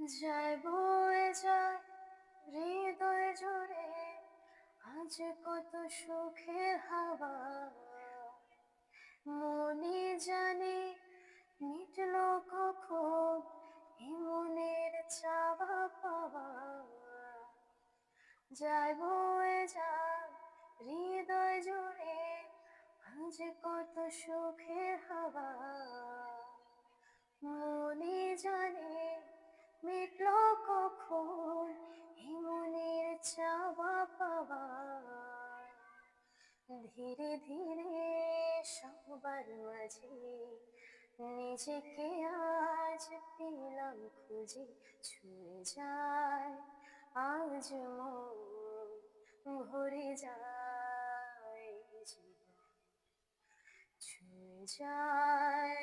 যায় বয়ে যায় হৃদয় জুড়ে আজ কত সুখের হাওয়া। মনে জানে মিটলো কখন মনের চাওয়া পাওয়া। যায় বয়ে যায় হৃদয় জুড়ে আজ কত সুখের হাওয়া। ধীরে ধীরে সবার মাঝে নিজেকে আজ পেলাম খুঁজে ছুঁয়ে যায়, আজ মন ভরে যায় ছুঁয়ে যায়